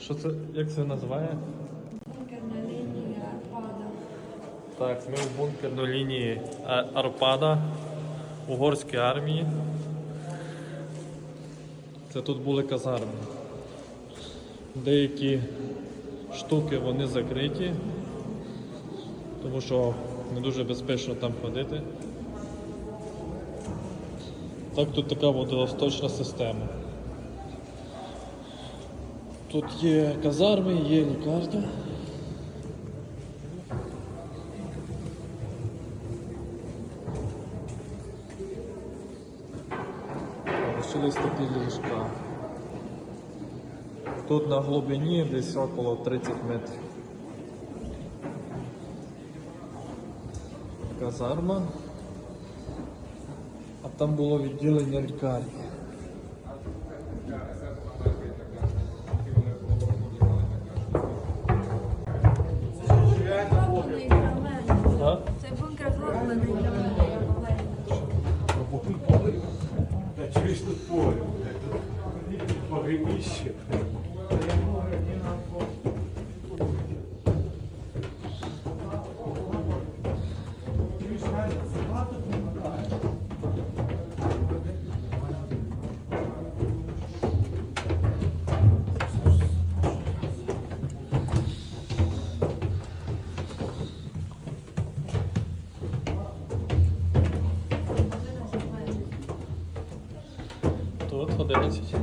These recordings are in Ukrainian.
Що це, як це називає? Бункерна лінія Арпада. Так, ми в бункерній лінії А- Арпада угорської армії. Це тут були казарми. Деякі штуки вони закриті, тому що не дуже безпечно там ходити. Так тут така водосточна система. Тут є казарми, є лікарня. Лишились такі ліжка. Тут на глибині десь около 30 метрів. Казарма. А там було відділення лікарні. Через тут поле. Погребище. Тут 11.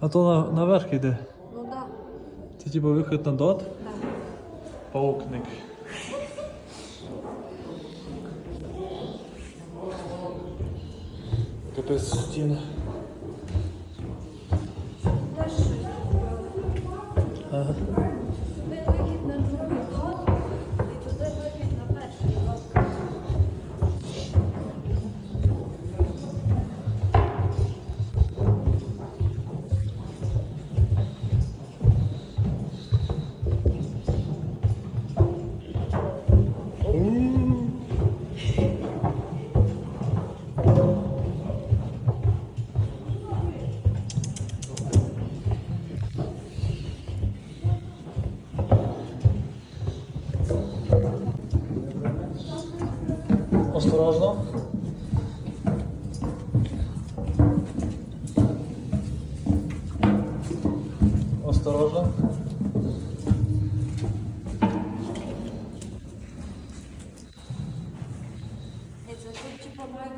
А то на, наверх йде. Ну так, Це типу вихід на дот? да, Паукник. Капець стіна. Осторожно. Осторожно. І це тут типу має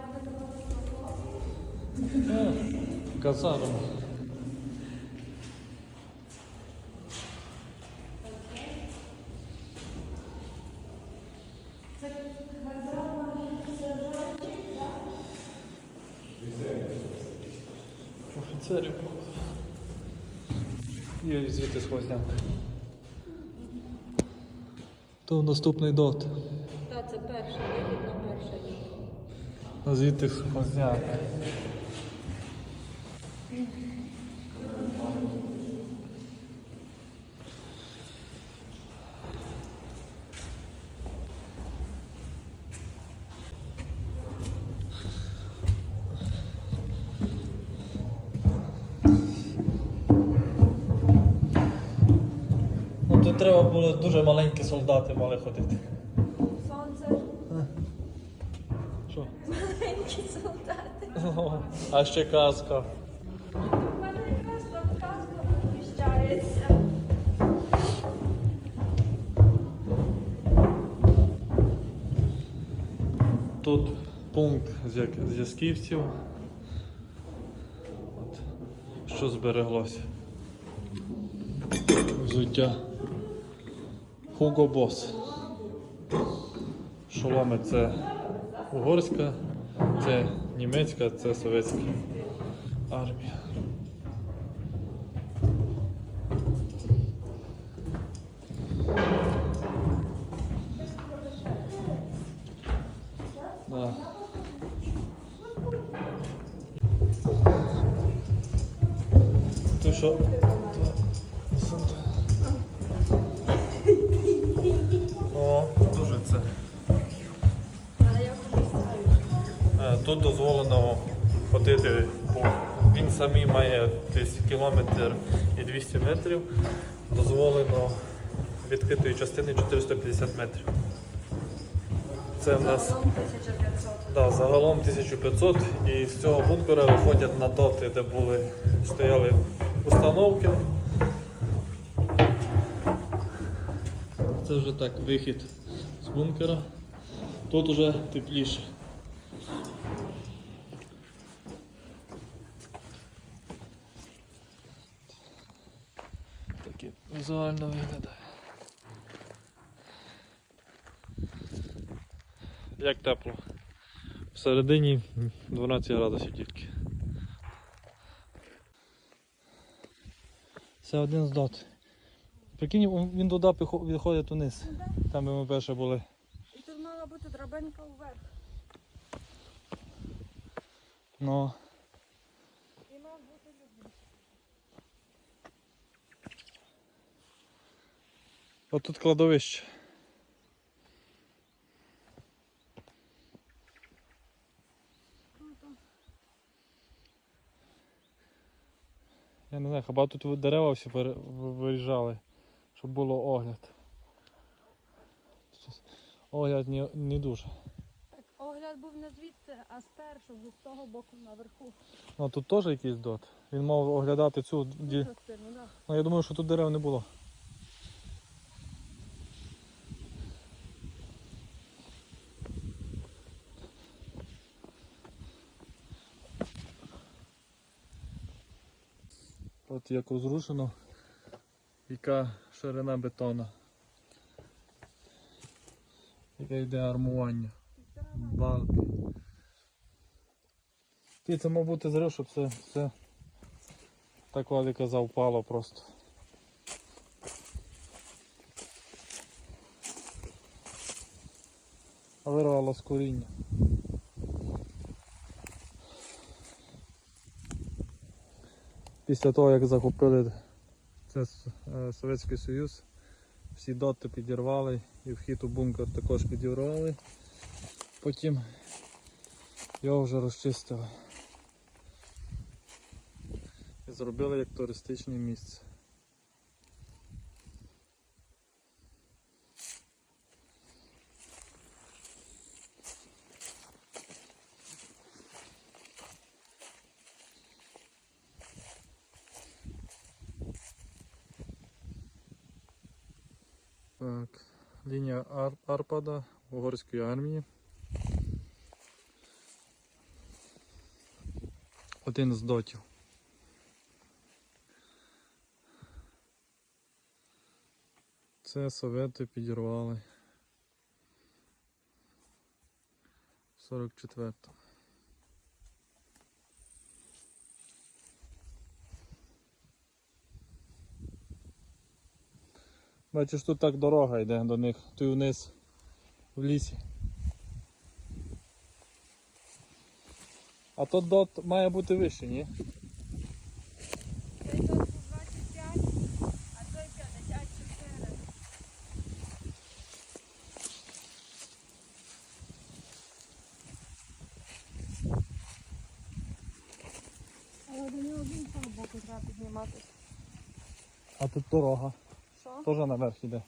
Е, Казарм. Це казарма сержантів, так? Офіцерів. Є звідти сквозняк. То наступний дот. Так, це перший вихід на перший лот. Звідти сквозняк. Ну, треба було дуже маленькі солдати мали ходити. Сонце, Що? маленькі солдати. А ще казка. У мене там казка поміщається. Тут пункт зв'язківців. Що збереглося? Взуття. Hugo Boss. Шоломи це угорська, це німецька, це совєтська армія. Да. Тож що. Тут дозволено ходити, по він самий має десь кілометр і 200 метрів. Дозволено відкритої частини 450 метрів. Це в нас Загалом 1500. да, загалом 1500 і з цього бункера виходять на доти, де були стояли установки. Це вже так вихід з бункера. Тут вже тепліше. Так і візуально виглядає. Як тепло? Всередині 12 градусів тільки. Це один з дот. Прикинь, він туди відходить униз. Там де ми перше були. І тут мала бути драбинка вверх. Ну, І мав бути людина. От тут кладовище. Я не знаю, хіба тут дерева всі пере- ви- виїжджали, щоб було огляд. Огляд не, не дуже. Так, огляд був не звідси, а спершу, з того боку наверху. Ну тут теж якийсь дот. Він мав оглядати цю ді... Ну я думаю, що тут дерев не було. От як розрушено, яка ширина бетона. Яке йде армування. Балки. Ти це мав бути зрив, щоб це все так Влади казав, просто. Вирвало з коріння. Після того, як захопили це е, Совєтський Союз, всі доти підірвали і вхід у бункер також підірвали. Потім його вже розчистили. І зробили як туристичне місце. Так, лінія Ар- Арпада угорської армії. Один з дотів. Це совети підірвали. 44-му. Бачиш, тут так дорога йде до них, тут вниз в лісі. А то дот має бути вище, ні? Цей тут 25, а той 54. Але до нього з іншого боку треба підніматися. А тут дорога. Що? Теж наверх йде. Де?